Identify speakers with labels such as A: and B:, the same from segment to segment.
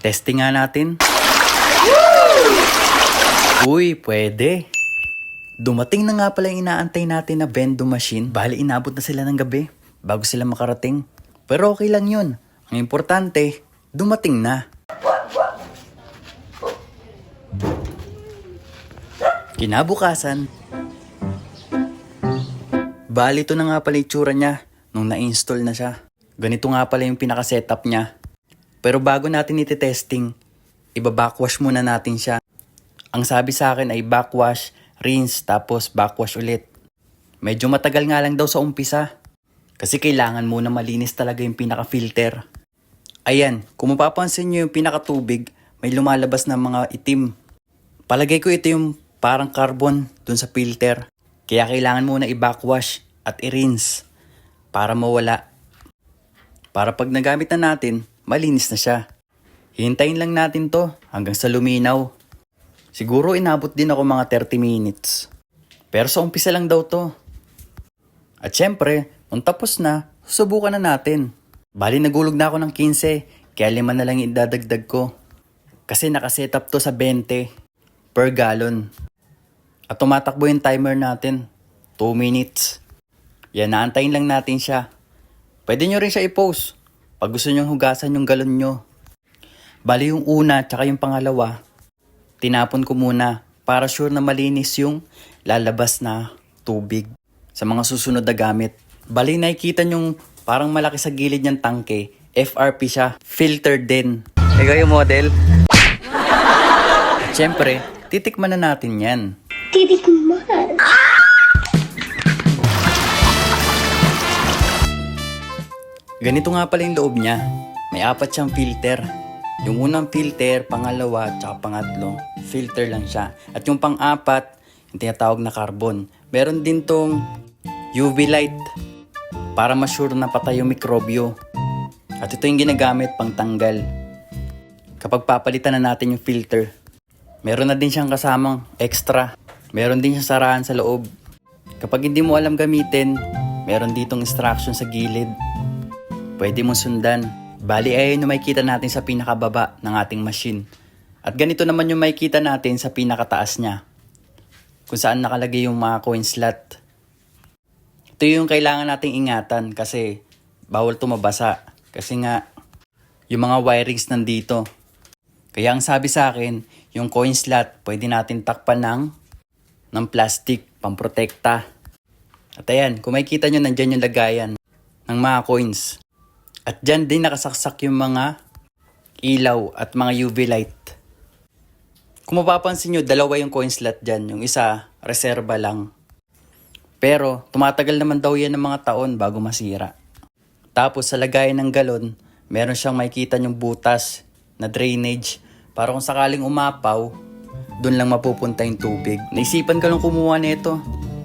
A: Testing nga natin. Uy, pwede. Dumating na nga pala yung inaantay natin na vendo machine. Bali, inabot na sila ng gabi bago sila makarating. Pero okay lang yun. Ang importante, dumating na. Kinabukasan, bali ito na nga pala yung tsura niya nung na-install na siya. Ganito nga pala yung pinaka-setup niya. Pero bago natin iti-testing, iba-backwash muna natin siya. Ang sabi sa akin ay backwash, rinse, tapos backwash ulit. Medyo matagal nga lang daw sa umpisa. Kasi kailangan muna malinis talaga yung pinaka-filter. Ayan, kung mapapansin nyo yung pinaka-tubig, may lumalabas na mga itim. Palagay ko ito yung parang carbon dun sa filter. Kaya kailangan muna i-backwash at i-rinse para mawala. Para pag nagamit na natin, malinis na siya. Hintayin lang natin to hanggang sa luminaw. Siguro inabot din ako mga 30 minutes. Pero sa umpisa lang daw to. At syempre, nung tapos na, susubukan na natin. Bali nagulog na ako ng 15, kaya lima na lang idadagdag ko. Kasi nakasetup to sa 20 per gallon. At tumatakbo yung timer natin. 2 minutes. Yan, naantayin lang natin siya. Pwede nyo rin siya i-post pag gusto nyo hugasan yung galon nyo. Bali yung una tsaka yung pangalawa, tinapon ko muna para sure na malinis yung lalabas na tubig sa mga susunod na gamit. Bali nakikita nyong parang malaki sa gilid niyang tangke, FRP siya, filtered din. Ikaw yung model? Siyempre, titikman na natin yan.
B: Titikman.
A: Ganito nga pala yung loob niya. May apat siyang filter. Yung unang filter, pangalawa, tsaka pangatlo, filter lang siya. At yung pang-apat, yung tinatawag na carbon. Meron din tong UV light para ma-sure na patay yung mikrobyo. At ito yung ginagamit pang tanggal. Kapag papalitan na natin yung filter, meron na din siyang kasamang extra. Meron din siyang sarahan sa loob. Kapag hindi mo alam gamitin, meron ditong instruction sa gilid pwede mong sundan. Bali ay yung makikita natin sa pinakababa ng ating machine. At ganito naman yung makikita natin sa pinakataas niya. Kung saan nakalagay yung mga coin slot. Ito yung kailangan nating ingatan kasi bawal tumabasa. Kasi nga, yung mga wirings nandito. Kaya ang sabi sa akin, yung coin slot pwede natin takpan ng, ng plastic, pamprotekta. At ayan, kung makikita nyo, nandyan yung lagayan ng mga coins. At dyan din nakasaksak yung mga ilaw at mga UV light. Kung mapapansin nyo, dalawa yung coin slot dyan. Yung isa, reserva lang. Pero, tumatagal naman daw yan ng mga taon bago masira. Tapos, sa lagayan ng galon, meron siyang makikita yung butas na drainage para kung sakaling umapaw, doon lang mapupunta yung tubig. Naisipan ko lang kumuha nito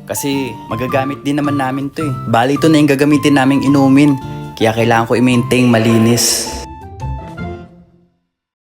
A: kasi magagamit din naman namin to eh. Bali ito na yung gagamitin naming inumin kaya kailangan ko i-maintain malinis.